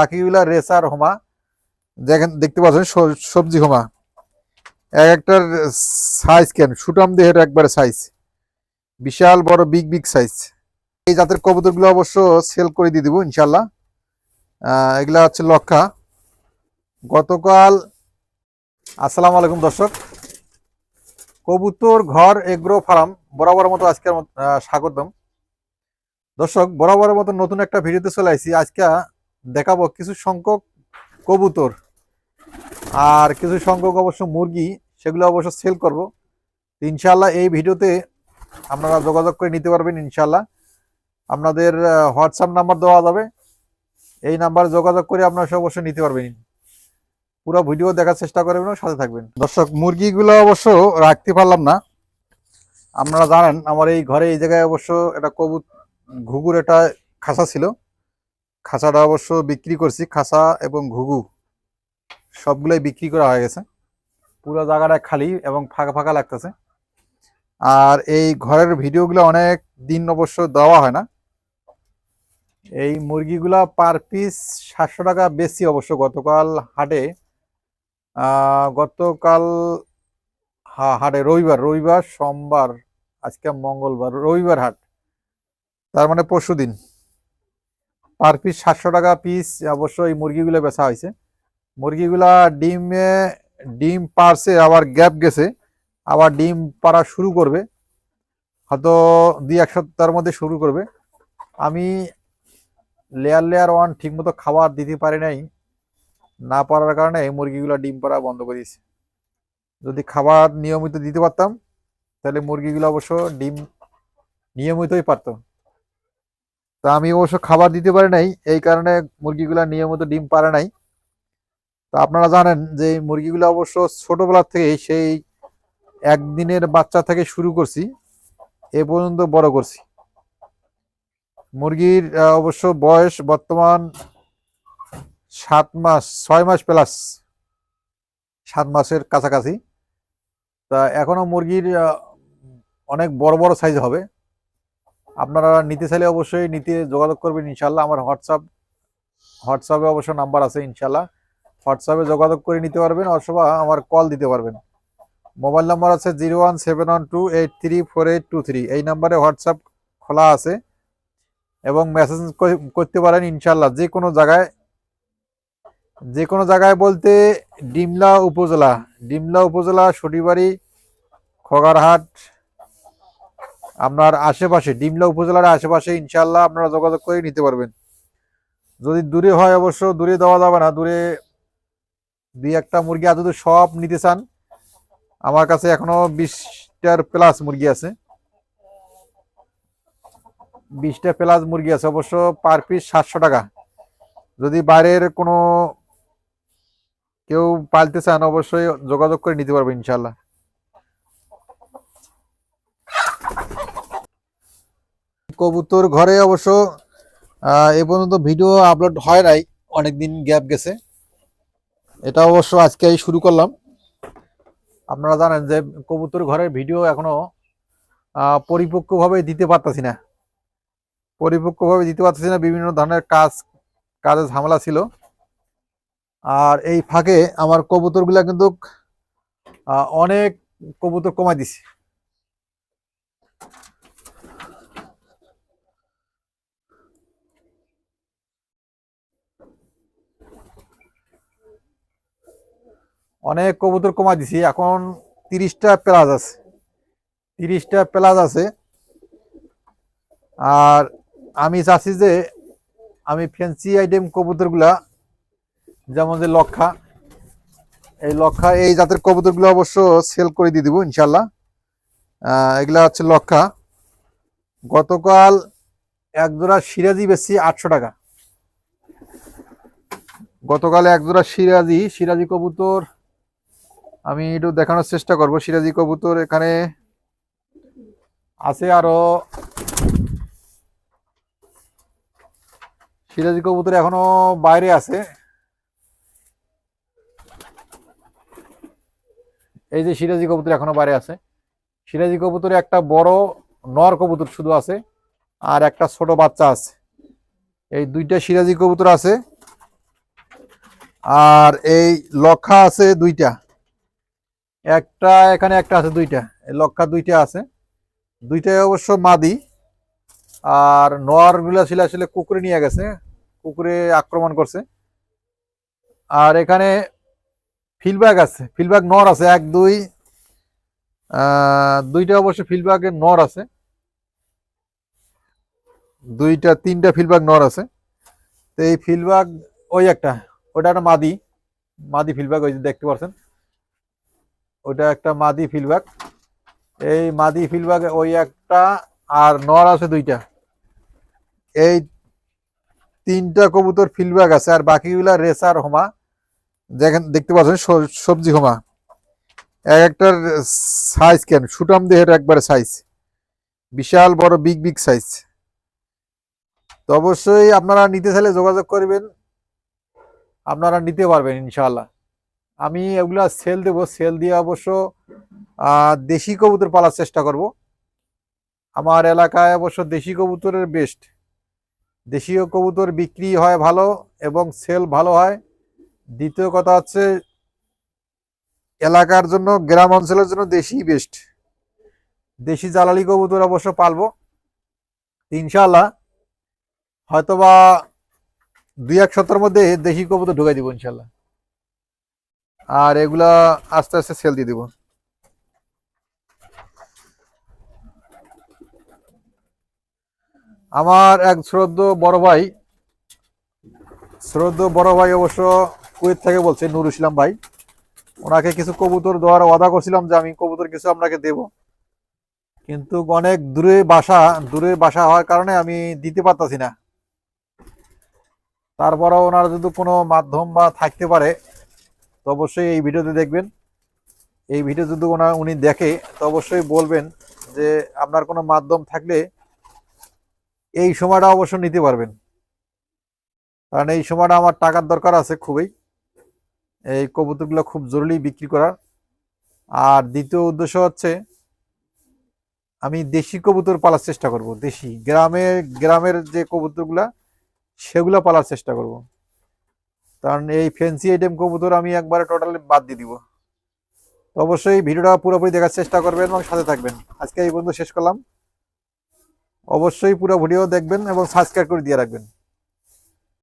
বাকিগুলা racer হোমা, দেখেন, দেখতে পাচ্ছেন সবজি হোমা। এক একটার সাইজ কেন? সুটাম দেহের একবারে সাইজ বিশাল, বড় বিগ বিগ সাইজ এই জাতের কবুতরগুলো অবশ্য সেল করে দিয়ে দিব ইনশাল্লাহ এগুলা হচ্ছে লক্ষা। গতকাল, আসসালামু আলাইকুম দর্শক। কবুতর, ঘর, এগ্রো, ফার্ম, বরাবর মতো আজকের স্বাগতম। দর্শক বরাবরের মতো নতুন একটা ভিডিওতে চলে আসছি। আজকে দেখাবো কিছু সংখ্যক কবুতর। আর কিছু সংখ্যক অবশ্য মুরগি, সেগুলো অবশ্য সেল করব। ইনশাল্লাহ এই ভিডিওতে আপনারা যোগাযোগ করে নিতে পারবেন ইনশাল্লাহ আপনাদের হোয়াটসঅ্যাপ নাম্বার দেওয়া যাবে। এই নাম্বারে যোগাযোগ করে আপনারা অবশ্যই নিতে পারবেন। পুরো ভিডিও দেখার চেষ্টা করবেন সাথে থাকবেন। দর্শক, মুরগিগুলো অবশ্য রাখতে পারলাম না। আপনারা জানেন, আমার এই ঘরে, এই জায়গায় অবশ্য এটা কবুত, ঘুঘুর একটা খাঁচা ছিল। খাঁচাটা অবশ্য বিক্রি করছি খাঁচা এবং ঘুঘু। সবগুলোই বিক্রি করা হয়ে গেছে। পুরো জায়গাটা খালি এবং ফাঁকা ফাঁকা লাগতেছে। আর এই ঘরের ভিডিওগুলো অনেক দিন অবশ্য দেওয়া হয় না। এই মুরগিগুলা পার পিস সাতশো টাকা বেশি অবশ্য গতকাল হাটে। গতকাল হা- হাটে রবিবার রবিবার, সোমবার, আজকে মঙ্গলবার, রবিবার হাট। তার মানে পরশু দিন পার পিস সাতশো টাকা পিস অবশ্য এই মুরগিগুলো বেচা হয়েছে। মুরগিগুলা ডিমে, ডিম পারছে, আবার গ্যাপ গেছে, আবার ডিম পাড়া শুরু করবে, হয়তো দুই, এক সপ্তাহের মধ্যে শুরু করবে। আমি লেয়ার লেয়ার ওয়ান ঠিকমতো খাবার দিতে পারি নাই, না পারার কারণে এই মুরগিগুলো ডিম পাড়া বন্ধ করে দিয়েছে। যদি খাবার নিয়মিত দিতে পারতাম, তাহলে মুরগিগুলো অবশ্য ডিম নিয়মিতই পারতো। তা আমি অবশ্য খাবার দিতে পারি নাই, এই কারণে মুরগিগুলা নিয়মিত ডিম পারে নাই। তো আপনারা জানেন যে মুরগিগুলো অবশ্য ছোটবেলা থেকে সেই একদিনের বাচ্চা থেকে শুরু করছি, এ পর্যন্ত বড় করছি। মুরগির অবশ্য বয়স বর্তমান সাত মাস, ছয় মাস প্লাস, সাত মাসের কাছাকাছি। তা এখনও মুরগির অনেক বড় বড় সাইজ হবে। আপনারা নিতে চাইলে অবশ্যই নিতে যোগাযোগ করবেন ইনশাল্লাহ আমার হোয়াটসঅ্যাপ, হোয়াটসঅ্যাপে অবশ্য নাম্বার আছে ইনশাল্লাহ হোয়াটসঅ্যাপে যোগাযোগ করে নিতে পারবেন অথবা আমার কল দিতে পারবেন। মোবাইল নাম্বার আছে zero one seven one two eight three four eight two three. এই নাম্বারে হোয়াটসঅ্যাপ খোলা আছে এবং মেসেজ করতে পারেন ইনশাল্লাহ যে কোনো জায়গায়, যে কোনো জায়গায় বলতে ডিমলা উপজেলা ডিমলা উপজেলা সটিবাড়ি খগারহাট আপনার আশেপাশে, ডিমলা উপজেলার আশেপাশে ইনশাল্লাহ আপনারা যোগাযোগ করে নিতে পারবেন। যদি দূরে হয় অবশ্য, দূরে দেওয়া যাবে না, দূরে দুই একটা মুরগি আর যদি সব নিতে চান, আমার কাছে এখনও বিশটার প্লাস মুরগি আছে। বিশটা প্লাস মুরগি আছে, অবশ্য পার পিস সাতশো টাকা। যদি বাইরের কোনো কেউ পালতে চান, অবশ্যই যোগাযোগ করে নিতে পারবে ইনশাল্লাহ কবুতর ঘরে অবশ্য এ পর্যন্ত ভিডিও আপলোড হয় নাই, অনেকদিন গ্যাপ গেছে। এটা অবশ্য আজকেই শুরু করলাম। আপনারা জানেন যে কবুতর ঘরের ভিডিও এখনও পরিপক্কভাবে দিতে পারতাছি না। পরিপক্কভাবে দিতে পারতেছি না, বিভিন্ন ধরনের কাজ কাজের ঝামেলা ছিল। আর এই ফাঁকে আমার কবুতরগুলা কিন্তু অনেক কবুতর কমাই দিছি। অনেক কবুতর কমাই দিছি। এখন তিরিশটা প্লাস আছে। তিরিশটা প্লাস আছে। আর আমি চাচ্ছি যে আমি ফ্যান্সি আইটেম কবুতরগুলা, যেমন যে লক্ষা, এই লক্ষা এই জাতের কবুতরগুলো অবশ্য সেল করে দিয়ে দিব ইনশাল্লাহ এগুলা হচ্ছে লক্ষা। গতকাল এক জোড়া সিরাজি বেশি আটশো টাকা। গতকাল এক জোড়া সিরাজি সিরাজি কবুতর আমি একটু দেখানোর চেষ্টা করব। সিরাজি কবুতর এখানে আছে আরও। সিরাজি কবুতর এখনও বাইরে আছে। এই যে সিরাজি কবুতর এখনও বাইরে আছে। সিরাজি কবুতরে একটা বড় নর কবুতর শুধু আছে, আর একটা ছোট বাচ্চা আছে। এই দুইটা সিরাজি কবুতর আছে, আর এই লক্ষা আছে দুইটা। একটা, এখানে একটা আছে দুইটা। লক্ষা দুইটা আছে। দুইটাই অবশ্য মাদি। আর নোয়ারগুলা ছিল আসলে কুকুরে নিয়ে গেছে। কুকুরে আক্রমণ করছে। আর এখানে ফিলব্যাগ আছে। ফিলব্যাগ নর আছে। এক, দুই দুইটা অবশ্য ফিলব্যাগের নর আছে। দুইটা, তিনটা ফিলব্যাগ নর আছে। তো এই ফিলব্যাগ ওই একটা ওটা একটা মাদি। মাদি ফিলব্যাগ ওই দেখতে পাচ্ছেন। ওটা একটা মাদি ফিলব্যাগ এই মাদি ফিলব্যাগ ওই একটা আর নর আছে দুইটা। এই তিনটা কবুতর ফিলব্যাগ আছে আর বাকিগুলা রেসার হোমা। দেখেন, দেখতে পাচ্ছেন সবজি হোমা। এক একটার সাইজ কেন? সুটাম দেহের একবারে সাইজ বিশাল বড় বিগ বিগ সাইজ তো অবশ্যই আপনারা নিতে চাইলে যোগাযোগ করবেন। আপনারা নিতে পারবেন, ইনশাআল্লাহ। আমি এগুলা সেল দেব সেল দিয়ে অবশ্য দেশি কবুতর পালার চেষ্টা করব। আমার এলাকায় অবশ্য দেশি কবুতরের বেস্ট দেশীয় কবুতর বিক্রি হয় ভালো এবং সেল ভালো হয়। দ্বিতীয় কথা হচ্ছে, এলাকার জন্য, গ্রাম অঞ্চলের জন্য দেশি বেস্ট দেশি জ্বালালি কবুতর অবশ্য পালবো ইনশাল্লাহ হয়তোবা দুই এক সপ্তাহের মধ্যে দেশি কবুতর ঢুকাই দিব ইনশাল্লাহ আর এগুলা আস্তে আস্তে সেল দিয়ে দিব। আমার এক শ্রদ্ধ বড় ভাই, শ্রদ্ধ বড় ভাই অবশ্য কুয়েত থেকে বলছে নুর ইসলাম ভাই। ওনাকে কিছু কবুতর দেওয়ার ওয়াদা করছিলাম যে আমি কবুতর কিছু আপনাকে দেব। কিন্তু অনেক দূরে বাসা দূরে বাসা হওয়ার কারণে আমি দিতে পারতাছি না। তারপরেও ওনার যদি কোনো মাধ্যম বা থাকতে পারে তো অবশ্যই এই ভিডিওতে দেখবেন। এই ভিডিও যদি ওনার উনি দেখে, তো অবশ্যই বলবেন যে আপনার কোনো মাধ্যম থাকলে এই সময়টা অবশ্য নিতে পারবেন। কারণ এই সময়টা আমার টাকার দরকার আছে খুবই। এই কবুতরগুলো খুব জরুরি বিক্রি করার। আর দ্বিতীয় উদ্দেশ্য হচ্ছে, আমি দেশি কবুতর পালার চেষ্টা করব, দেশি। গ্রামের গ্রামের যে কবুতরগুলা, সেগুলো পালার চেষ্টা করব। কারণ এই ফ্যান্সি আইটেম কবুতর আমি একবারে টোটালি বাদ দিয়ে দিব। তো অবশ্যই ভিডিওটা পুরোপুরি দেখার চেষ্টা করবেন এবং সাথে থাকবেন। আজকে এই পর্যন্ত শেষ করলাম। অবশ্যই পুরো ভিডিও দেখবেন এবং সাবস্ক্রাইব করে দিয়ে রাখবেন।